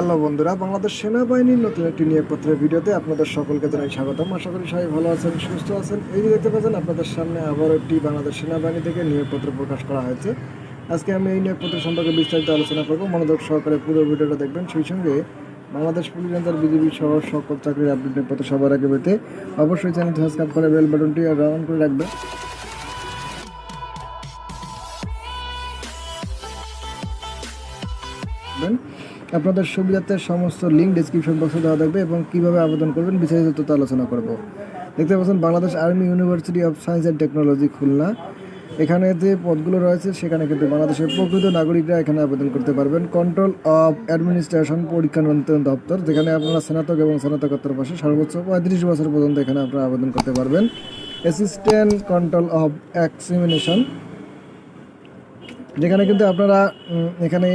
Hello বন্ধুরা, বাংলাদেশ সেনাবাহিনীর নতুন একটি নিয়োগপত্রের ভিডিওতে আপনাদের সকলকে জানাই স্বাগতম। আশা করি সবাই ভালো আছেন, সুস্থ আছেন। এই যে দেখতে পাচ্ছেন, আপনাদের সামনে আবার একটি বাংলাদেশ সেনাবাহিনী থেকে নিয়োগপত্র প্রকাশ করা হয়েছে। আজকে আমি এই নিয়োগপত্র সম্পর্কে বিস্তারিত আলোচনা করব। মনোযোগ সহকারে পুরো ভিডিওটা দেখবেন। সেই সঙ্গে বাংলাদেশ পুলিশ রেঞ্জার বিজিবি সহ সকল চাকরির আপডেট নিয়োগপত্র সবার আগে পেতে অবশ্যই চ্যানেলটি সাবস্ক্রাইব করে বেল বাটনটি অন করে রাখবেন। করবেন আপনাদের সুবিধার্থে সমস্ত লিঙ্ক ডিসক্রিপশন বক্সে দেওয়া থাকবে এবং কীভাবে আবেদন করবেন বিস্তারিত তথ্য আলোচনা করব। দেখতে পাচ্ছেন, Bangladesh army university of science and technology Khulna. এখানে যে পদগুলো রয়েছে, সেখানে কিন্তু বাংলাদেশের প্রকৃত নাগরিকরা এখানে আবেদন করতে পারবেন। কন্ট্রোল অফ অ্যাডমিনিস্ট্রেশন পরীক্ষা নিয়ন্ত্রণ দপ্তর, যেখানে আপনারা স্নাতক এবং স্নাতকোত্তর পাশে সর্বোচ্চ পঁয়ত্রিশ বছর পর্যন্ত এখানে আপনারা আবেদন করতে পারবেন। অ্যাসিস্ট্যান্ট কন্ট্রোল অফ এক্সামিনেশন যেখানে কিন্তু আপনারা এখানে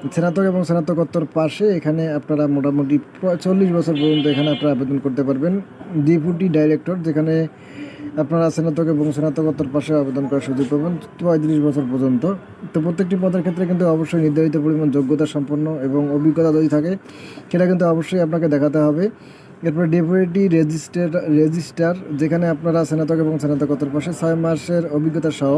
স্নাতক এবং স্নাতকোত্তর পাশে এখানে আপনারা মোটামুটি চল্লিশ বছর পর্যন্ত এখানে আপনারা আবেদন করতে পারবেন। ডেপুটি ডাইরেক্টর, যেখানে আপনারা স্নাতক এবং স্নাতকোত্তর পাশে আবেদন করার সুযোগ পাবেন পঁয়ত্রিশ বছর পর্যন্ত। তো প্রত্যেকটি পদের ক্ষেত্রে কিন্তু অবশ্যই নির্ধারিত পরিমাণ যোগ্যতা সম্পন্ন এবং অভিজ্ঞতা যদি থাকে, সেটা কিন্তু অবশ্যই আপনাকে দেখাতে হবে। এরপর ডেপুটি রেজিস্টার রেজিস্টার, যেখানে আপনারা স্নাতক এবং স্নাতকোত্তর পাশে ছয় মাসের অভিজ্ঞতা সহ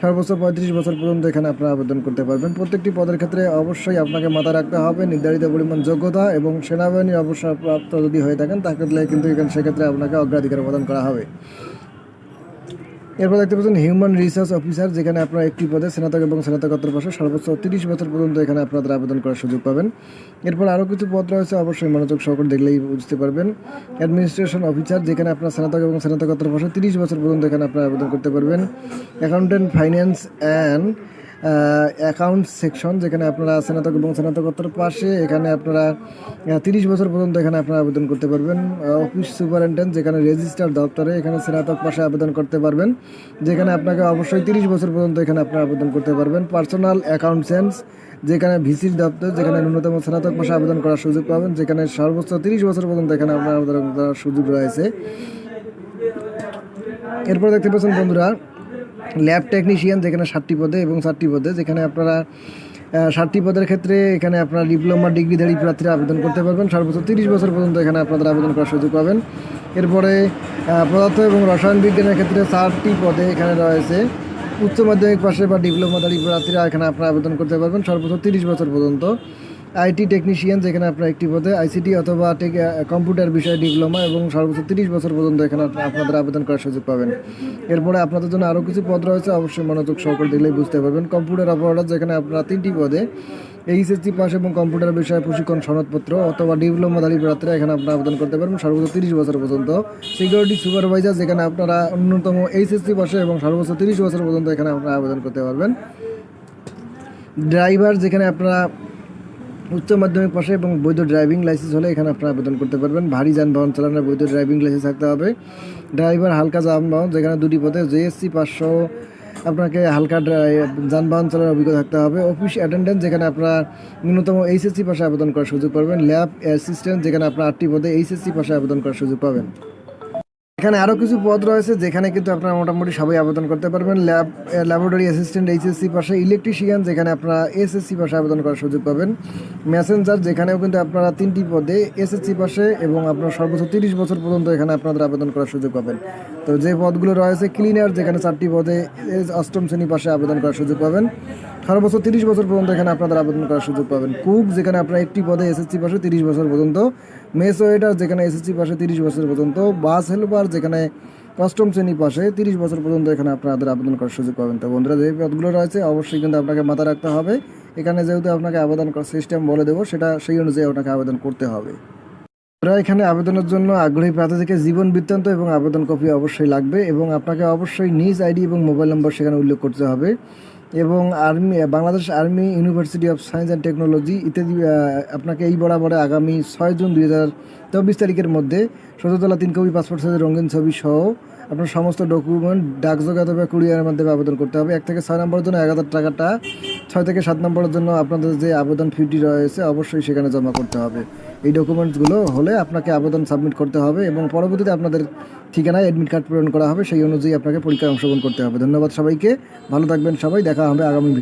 সর্বোচ্চ পঁয়ত্রিশ বছর পর্যন্ত এখানে আপনারা আবেদন করতে পারবেন। প্রত্যেকটি পদের ক্ষেত্রে অবশ্যই আপনাকে মাথায় রাখতে হবে। নির্ধারিত পরিমাণ যোগ্যতা এবং সেনাবাহিনীর অবসরপ্রাপ্ত যদি হয়ে থাকেন তাহলে কিন্তু এখানে সেক্ষেত্রে আপনাকে অগ্রাধিকার প্রদান করা হবে। এরপর দেখতে পাচ্ছেন হিউম্যান রিসার্চ অফিসার যেখানে আপনারা একটি পদে স্নাতক এবং স্নাতকোত্তর পাশে সর্বোচ্চ তিরিশ বছর পর্যন্ত এখানে আপনাদের আবেদন করার সুযোগ পাবেন। এরপর আরও কিছু পদ রয়েছে, অবশ্যই মনোযোগ সহকারে দেখলেই বুঝতে পারবেন। অ্যাডমিনিস্ট্রেশন অফিসার যেখানে আপনার স্নাতক এবং স্নাতকোত্তর পাশে তিরিশ বছর পর্যন্ত এখানে আপনারা আবেদন করতে পারবেন। Accountant finance and account section যেখানে আপনারা স্নাতক এবং স্নাতকোত্তর পাশে এখানে আপনারা তিরিশ বছর পর্যন্ত এখানে আপনারা আবেদন করতে পারবেন। অফিস সুপারিনটেন্ডেন্ট যেখানে রেজিস্টার দপ্তরে এখানে স্নাতক পাশে আবেদন করতে পারবেন। যেখানে আপনাকে অবশ্যই তিরিশ বছর পর্যন্ত এখানে আপনারা আবেদন করতে পারবেন। পার্সোনাল অ্যাকাউন্টসেন্স যেখানে ভিসির দপ্তর, যেখানে ন্যূনতম স্নাতক পাশে আবেদন করার সুযোগ পাবেন। যেখানে সর্বোচ্চ তিরিশ বছর পর্যন্ত এখানে আপনার আবেদন করার সুযোগ রয়েছে। এরপর দেখতে পাচ্ছেন বন্ধুরা ল্যাব টেকনিশিয়ান যেখানে ষাটটি পদে এবং চারটি পদে, যেখানে আপনারা ষাটটি পদের ক্ষেত্রে এখানে আপনারা ডিপ্লোমা ডিগ্রিধারী প্রার্থীরা আবেদন করতে পারবেন। সর্বোচ্চ তিরিশ বছর পর্যন্ত এখানে আপনাদের আবেদন করার সুযোগ পাবেন। এরপরে পদার্থ এবং রসায়ন বিজ্ঞানের ক্ষেত্রে চারটি পদে এখানে রয়েছে। উচ্চ মাধ্যমিক পাশে বা ডিপ্লোমাধারী প্রার্থীরা এখানে আপনারা আবেদন করতে পারবেন সর্বোচ্চ তিরিশ বছর পর্যন্ত। আইটি টেকনিশিয়ান যেখানে আপনার একটি পদে, আইসিটি অথবা কম্পিউটার বিষয়ে ডিপ্লোমা এবং সর্বোচ্চ তিরিশ বছর পর্যন্ত এখানে আপনাদের আবেদন করার সুযোগ পাবেন। এরপরে আপনাদের জন্য আরও কিছু পদ রয়েছে, অবশ্যই মনোযোগ সহকারে দেখলেই বুঝতে পারবেন। কম্পিউটার অপারেটর যেখানে আপনারা তিনটি পদে, এইচএসসি পাস এবং কম্পিউটার বিষয়ে প্রশিক্ষণ সনদপত্র অথবা ডিপ্লোমা ডিপ্লোমাধারী প্রার্থীরা এখানে আপনারা আবেদন করতে পারবেন সর্বোচ্চ তিরিশ বছর পর্যন্ত। সিকিউরিটি সুপারভাইজার যেখানে আপনারা অন্যতম এইচএসসি পাশে এবং সর্বোচ্চ তিরিশ বছর পর্যন্ত এখানে আপনারা আবেদন করতে পারবেন। ড্রাইভার যেখানে আপনারা উচ্চ মাধ্যমিক পাশে এবং বৈধ ড্রাইভিং লাইসেন্স হলে এখানে আপনারা আবেদন করতে পারবেন। ভারী যানবাহন চালানোর বৈধ ড্রাইভিং লাইসেন্স থাকতে হবে। ড্রাইভার হালকা যানবাহন, যেখানে দুটি পদে জেএসসি পাঁচশো আপনাকে হালকা যানবাহন চালানোর অভিজ্ঞতা থাকতে হবে। অফিস অ্যাটেন্ডেন্ট, যেখানে আপনারা ন্যূনতম এইচএসসি পাশে আবেদন করার সুযোগ পাবেন। ল্যাব অ্যাসিস্ট্যান্ট, যেখানে আপনার আটটি পদে এইচএসসি পাশে আবেদন করার সুযোগ পাবেন। এখানে আরও কিছু পদ রয়েছে যেখানে কিন্তু আপনারা মোটামুটি সবাই আবেদন করতে পারবেন। ল্যাব ল্যাবরেটরি অ্যাসিস্ট্যান্ট এইচএসসি পাশে ইলেকট্রিশিয়ান যেখানে আপনারা এসএসসি পাশে আবেদন করার সুযোগ পাবেন। মেসেঞ্জার যেখানেও কিন্তু আপনারা তিনটি পদে এসএসসি পাশে এবং আপনার সর্বোচ্চ তিরিশ বছর পর্যন্ত এখানে আপনাদের আবেদন করার সুযোগ পাবেন। তো যে পদগুলো রয়েছে ক্লিনার যেখানে চারটি পদে অষ্টম শ্রেণি পাশে আবেদন করার সুযোগ পাবেন। সর্বোচ্চ তিরিশ বছর পর্যন্ত এখানে আপনাদের আবেদন করার সুযোগ পাবেন। কুক, যেখানে আপনার একটি পদে এসএসসি পাশে তিরিশ বছর পর্যন্ত। মেস ওয়েটার, যেখানে এসএসসি পাশে তিরিশ বছর পর্যন্ত। বাস হেল্পার, যেখানে অষ্টম শ্রেণি পাশে তিরিশ বছর পর্যন্ত এখানে আপনাদের আবেদন করার সুযোগ পাবেন। তো বন্ধুরা, যে পদগুলো রয়েছে, অবশ্যই কিন্তু আপনাকে মাথা রাখতে হবে। এখানে যেহেতু আপনাকে আবেদন করার সিস্টেম বলে দেবো, সেটা সেই অনুযায়ী আপনাকে আবেদন করতে হবে। আপনারা এখানে আবেদনের জন্য আগ্রহী প্রার্থী থেকে জীবন বৃত্তান্ত এবং আবেদন কপি অবশ্যই লাগবে এবং আপনাকে অবশ্যই নিজ আইডি এবং মোবাইল নম্বর সেখানে উল্লেখ করতে হবে। এবং army, Bangladesh army university of science and technology ইত্যাদি আপনাকে এই বরাবরে আগামী ছয় জুন দুই হাজার চব্বিশ তারিখের মধ্যে সতেরোতলা তিন কপি পাসপোর্ট সাইজের রঙিন ছবি সহ আপনার সমস্ত ডকুমেন্ট ডাকযোগে অথবা কুরিয়ারের মাধ্যমে আবেদন করতে হবে। এক থেকে ছয় নম্বরের জন্য এক হাজার টাকাটা, ছয় থেকে সাত নম্বরের জন্য আপনাদের যে আবেদন ফিটি রয়েছে, অবশ্যই সেখানে জমা করতে হবে। এই ডকুমেন্টসগুলো হলে আপনাকে আবেদন সাবমিট করতে হবে এবং পরবর্তীতে আপনাদের ঠিকানায় অ্যাডমিট কার্ড প্রেরণ করা হবে, সেই অনুযায়ী আপনাকে পরীক্ষায় অংশগ্রহণ করতে হবে। ধন্যবাদ সবাইকে। ভালো থাকবেন সবাই। দেখা হবে আগামী